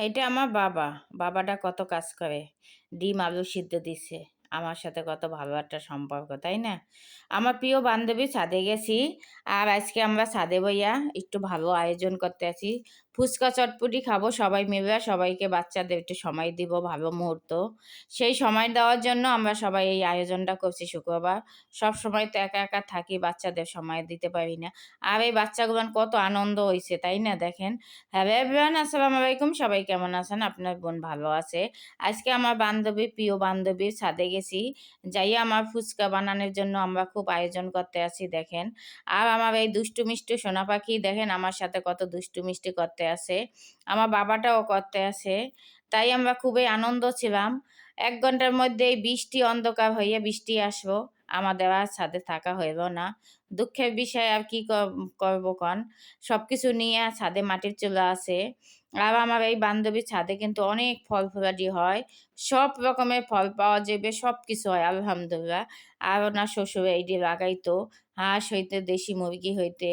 এটা আমার বাবা। বাবাটা কত কাজ করে। ডিম, আলু সিদ্ধ দিছে। আমার সাথে কত ভালো একটা সম্পর্ক, তাই না? আমার প্রিয় বান্ধবী ছাদে গেছি আর আজকে আমরা ছাদে বইয়া একটু ভালো আয়োজন করতে আছি। ফুচকা চটপুটি খাব, সবাই মিলে সবাইকে বাচ্চাদের একটু সময় দিব ভালো মুহূর্ত। সেই সময় দেওয়ার জন্য আমরা সবাই এই আয়োজনটা করছি শুক্রবার। সব সময় তো একা একা থাকি, বাচ্চাদের সময় দিতে পারি না। আর এই বাচ্চাগুলো কত আনন্দ হয়েছে তাই না? দেখেন। হ্যালো এভরিওয়ান আসসালামু আলাইকুম। সবাই কেমন আছেন? আপনার বোন ভালো আছে। আজকে আমার বান্ধবী, প্রিয় বান্ধবীর ছাদে গেছি। যাই আমার ফুচকা বানানোর জন্য আমরা খুব আয়োজন করতে আছি, দেখেন। আর আমার এই দুষ্টু মিষ্টি সোনা পাখি, দেখেন আমার সাথে কত দুষ্টু মিষ্টি করতে আছে আমার বাবাটাও করতে আছে তাই আমরা খুবই আনন্দ ছিলাম। এক ঘণ্টার মধ্যে এই বৃষ্টি অন্ধকার হয়ে বৃষ্টি আসব। আমাদের আর ছাদে থাকা হইব না। দুঃখের বিষয় আর কি করব কন? সব কিছু নিয়ে ছাদে মাটির চুলা আছে। আর আমার এই বান্ধবীর ছাদে কিন্তু অনেক ফল ফলাদি হয়। সব রকমের ফল পাওয়া যাবে সব কিছু হয়, আলহামদুলিল্লাহ। আর ওনার শ্বশুর এইটি লাগাইতো, হাঁস হইতে, দেশি মুরগি হইতে,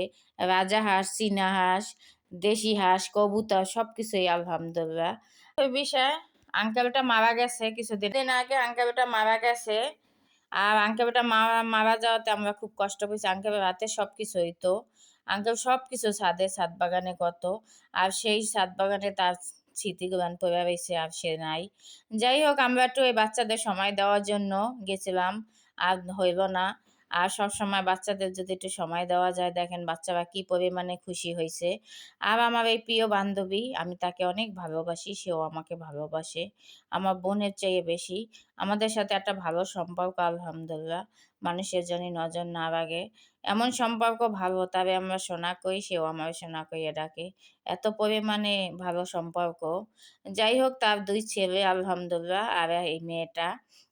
রাজা হাঁস, চীনা হাঁস দেশি হাঁস, কবুতর সব কিছুই আলহামদুলিল্লাহ। ওই বিষয়ে আঙ্কেলটা মারা গেছে কিছুদিন। আগে আঙ্কেলটা মারা গেছে। আর আঙ্কেলটা মারা মারা যাওয়াতে আমরা খুব কষ্ট পেয়েছি। আঙ্কেলের রাতে সব কিছু হইতো। আঙ্কেল সব কিছু ছাদে, ছাদ বাগানে কত আর সেই ছাদ বাগানে তার স্মৃতিগুলান পড়ে রয়েছে আর সে নাই। যাই হোক, আমরা একটু এই বাচ্চাদের সময় দেওয়ার জন্য গেছিলাম। আর হইল না। আর সব সময় বাচ্চাদের যদি একটু সময় দেওয়া যায়, দেখেন বাচ্চারা কি পরিমাণে খুশি হয়েছে। আর আমার এই প্রিয় বান্ধবী, আমি তাকে অনেক ভালোবাসি, সেও আমাকে ভালোবাসে, আমার বোনের চেয়ে বেশি। আমাদের সাথে একটা ভালো সম্পর্ক, আলহামদুলিল্লাহ। মানুষের জন্য নজর না লাগে এমন সম্পর্ক ভালো, তবে আমরা শোনা করি সেও আমার শোনা করিয়ে ডাকে। এত পরিমাণে ভালো সম্পর্ক। যাই হোক, তার দুই ছেলে, আলহামদুলিল্লাহ, আর এই মেয়েটা।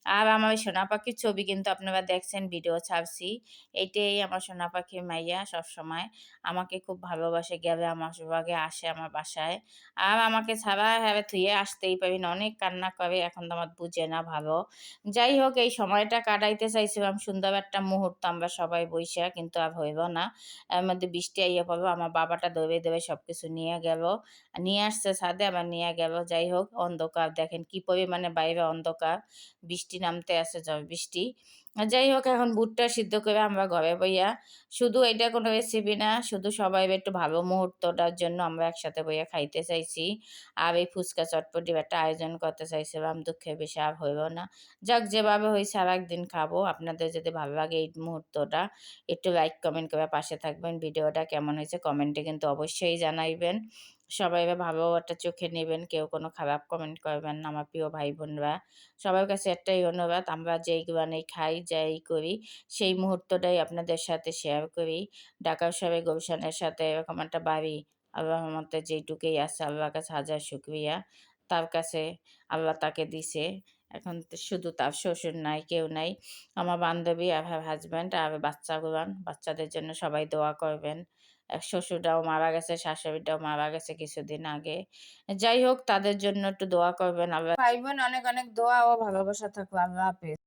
আর আমার সোনা পাখির ছবি কিন্তু আপনারা দেখছেন, ভিডিও ছাড়ছি। এইটাই আমার সোনা পাখির মাইয়া সবসময়। আমাকে খুব ভালোবাসে, গেলে আমার সবাগে আসে আমার বাসায়। আর আমাকে ছাড়া হ্যাঁ থুয়ে আসতেই পারি না, অনেক কান্না করে, এখন তো আমার বুঝে না ভালো। যাই হোক, এই সময়টা কাটাইতে চাইছিলাম, সুন্দর একটা মুহূর্ত আমরা সবাই বইসা কিন্তু আর হইব না। এর মধ্যে বৃষ্টি আইয়া পড়ব, আমার বাবাটা দৌড়ে দেবে সব কিছু নিয়ে গেল। নিয়ে আসছে ছাদে, আবার নিয়ে গেল। যাই হোক, অন্ধকার। দেখেন কি পরিমাণে বাইরে অন্ধকার। বৃষ্টি নামতে আসে বৃষ্টি। যাই হোক, এখন বুটটা সিদ্ধ করে আমরা ঘরে বইয়া, শুধু এটা কোনো রেসিপি না, শুধু সবাই একটু ভালো মুহূর্তটার জন্য আমরা একসাথে বইয়া খাইতে চাইছি। আর এই ফুচকা চটপটি একটা আয়োজন করতে চাইছিলাম, দুঃখের বেশি আর হইব না। যাক, যেভাবে হয়েছে আর একদিন খাব। আপনাদের যদি ভালো লাগে এই মুহূর্তটা, একটু লাইক কমেন্ট করে পাশে থাকবেন। ভিডিওটা কেমন হয়েছে কমেন্টে কিন্তু অবশ্যই জানাইবেন। সবাই ভালো একটা চোখে নেবেন, কেউ কোনো খারাপ কমেন্ট করবেন না। আমার প্রিয় ভাই বোনরা সবার কাছে একটাই অনুরোধ, আমরা যেই গানে খাই, যাই করি, সেই মুহূর্তটাই আপনাদের সাথে শেয়ার করি। ঢাকা সবাই গবেষণার সাথে এরকম একটা বাড়ি আল্লাহ রহমতে যেইটুকুই আছে, আল্লাহর কাছে হাজার শুক্রিয়া। তার কাছে আল্লাহ তাকে দিছে। এখন শুধু তার শ্বশুর নাই, কেউ নাই। আমার বান্ধবী আর হাজব্যান্ড আর বাচ্চাগুলান, বাচ্চাদের জন্য সবাই দোয়া করবেন। শ্বশুরটাও মারা গেছে, শাশুড়িটাও মারা গেছে কিছুদিন আগে। যাই হোক, তাদের জন্য একটু দোয়া করবেন। আল্লাহ ভাই বোন, অনেক অনেক দোয়া ও ভালোবাসা থাকল। আল্লাহ হাফেজ।